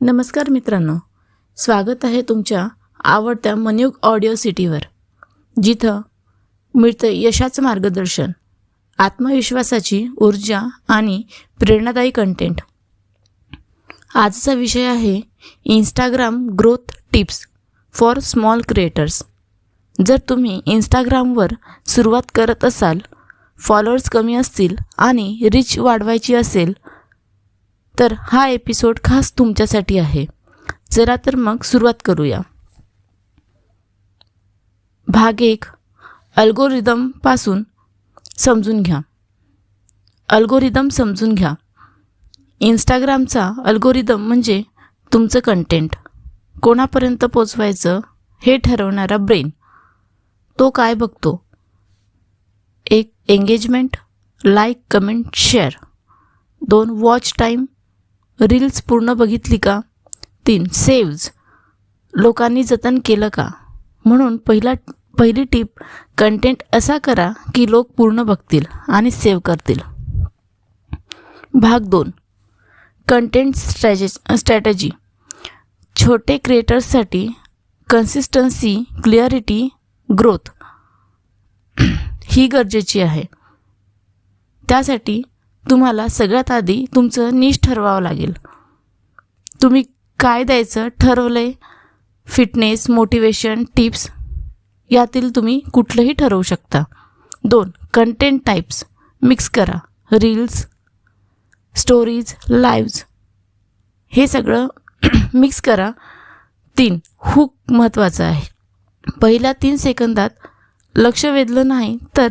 नमस्कार मित्रांनो. स्वागत आहे तुमच्या आवडत्या मनयुग ऑडिओ सिटीवर जिथं मिळतं यशाचं मार्गदर्शन आत्मविश्वासाची ऊर्जा आणि प्रेरणादायी कंटेंट आजचा विषय आहे Instagram growth tips for small creators जर तुम्ही इंस्टाग्रामवर सुरुवात करत असाल फॉलोअर्स कमी असतील आणि रिच वाढवायची असेल तर हा एपिसोड खास तुमच्यासाठी आहे. जरा तर मग सुरुवात करूया. भाग एक. अल्गोरिदमपासून समजून घ्या. अल्गोरिदम समजून घ्या. इंस्टाग्रामचा अल्गोरिदम म्हणजे तुमचं कंटेंट कोणापर्यंत पोचवायचं हे ठरवणारा ब्रेन तो काय बघतो? एक एंगेजमेंट लाईक कमेंट शेअर दोन वॉच टाईम रील्स पूर्ण बघितली का? तीन. सेव्ज. लोकांनी जतन केलं का? म्हणून पहिला पहिली टीप कंटेंट असा करा की लोक पूर्ण बघतील आणि सेव्ह करतील. भाग दोन. कंटेंट स्ट्रॅजे स्ट्रॅटजी छोटे क्रिएटर्ससाठी कन्सिस्टन्सी क्लिअरिटी ग्रोथ ही गरजेची आहे. त्यासाठी तुम्हाला सगळ्यात आधी तुमचं निश ठरवावं लागेल. तुम्ही काय द्यायचं? ठरवलंय? फिटनेस मोटिवेशन टिप्स यातील तुम्ही कुठलंही ठरवू शकता. दोन कंटेंट टाईप्स मिक्स करा. रील्स स्टोरीज लाईव्ज हे सगळं मिक्स करा. तीन हुक महत्त्वाचं आहे. पहिल्या तीन सेकंदात लक्ष वेधलं नाही तर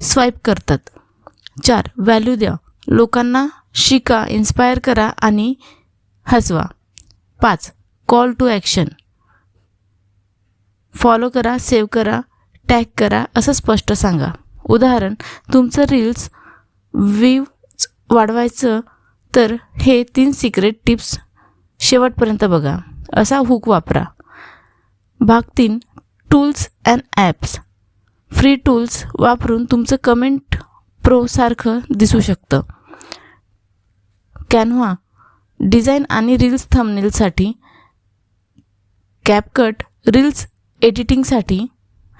स्वाईप करतात. चार व्हॅल्यू द्या. लोकांना शिका इन्स्पायर करा आणि हसवा. पाच कॉल टू ॲक्शन फॉलो करा सेव्ह करा टॅग करा असं स्पष्ट सांगा. उदाहरण तुमचं रील्स व्ह्यूज वाढवायचं तर हे तीन सिक्रेट टिप्स शेवटपर्यंत बघा. असा हुक वापरा. भाग तीन tools and apps free tools वापरून तुमचं कमेंट प्रोसारखं दिसू शकतं. कॅनव्हा डिझाईन आणि रील्स थंबनेलसाठी कॅपकट रील्स एडिटिंगसाठी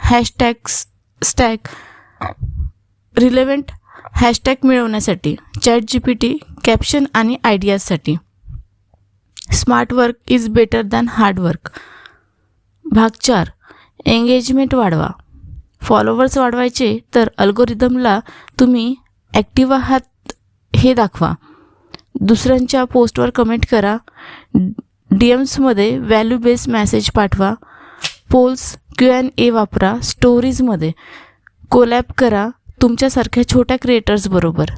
हॅशटॅग्स स्टॅग रिलेव्हंट हॅशटॅग मिळवण्यासाठी chat G P T caption आणि आयडियाजसाठी smart work is better than hard work भाग चार एंगेजमेंट वाढवा. फॉलोवर्स वाढवायचे तर अल्गोरिदमला तुम्ही ॲक्टिव्ह आहात हे दाखवा. दुसऱ्यांच्या पोस्टवर कमेंट करा. डी एम्समध्ये व्हॅल्यू बेस्ड मॅसेज पाठवा. पोल्स क्यू अँड ए वापरा. स्टोरीजमध्ये कोलॅब करा. तुमच्यासारख्या छोट्या क्रिएटर्सबरोबर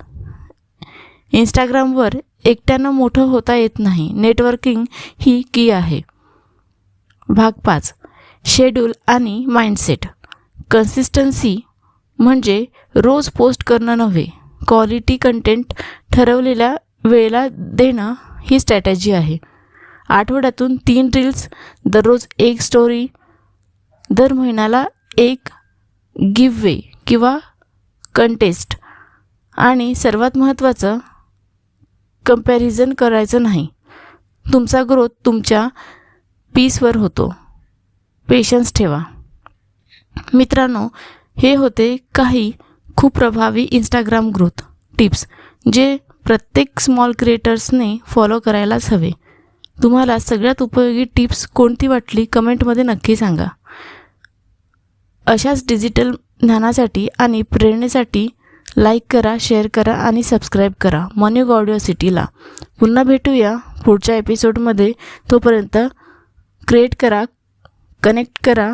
इंस्टाग्रामवर एकट्यानं मोठं होता येत नाही. नेटवर्किंग ही की आहे. भाग पाच. शेड्यूल आणि माइंडसेट कन्सिस्टन्सी म्हणजे रोज पोस्ट करणं नव्हे. क्वालिटी कंटेंट ठरवलेल्या वेळेला देणं ही स्ट्रॅटजी आहे. आठवड्यातून तीन रील्स दररोज एक स्टोरी दर महिन्याला एक गिववे किंवा कंटेस्ट आणि सर्वात महत्त्वाचं कंपॅरिझन करायचं नाही. तुमचा ग्रोथ तुमच्या पीसवर होतो. पेशन्स ठेवा. मित्रांनो हे होते काही खूप प्रभावी इंस्टाग्राम ग्रोथ टिप्स जे प्रत्येक स्मॉल क्रिएटर्सने फॉलो करायलाच हवे. तुम्हाला सगळ्यात उपयोगी टिप्स कोणती वाटली कमेंटमध्ये नक्की सांगा. अशाच डिजिटल ज्ञानासाठी आणि प्रेरणेसाठी लाईक करा शेअर करा आणि सबस्क्राईब करा. मन्युग ऑडिओ सिटीला पुन्हा भेटूया पुढच्या एपिसोडमध्ये तोपर्यंत क्रिएट करा कनेक्ट करा.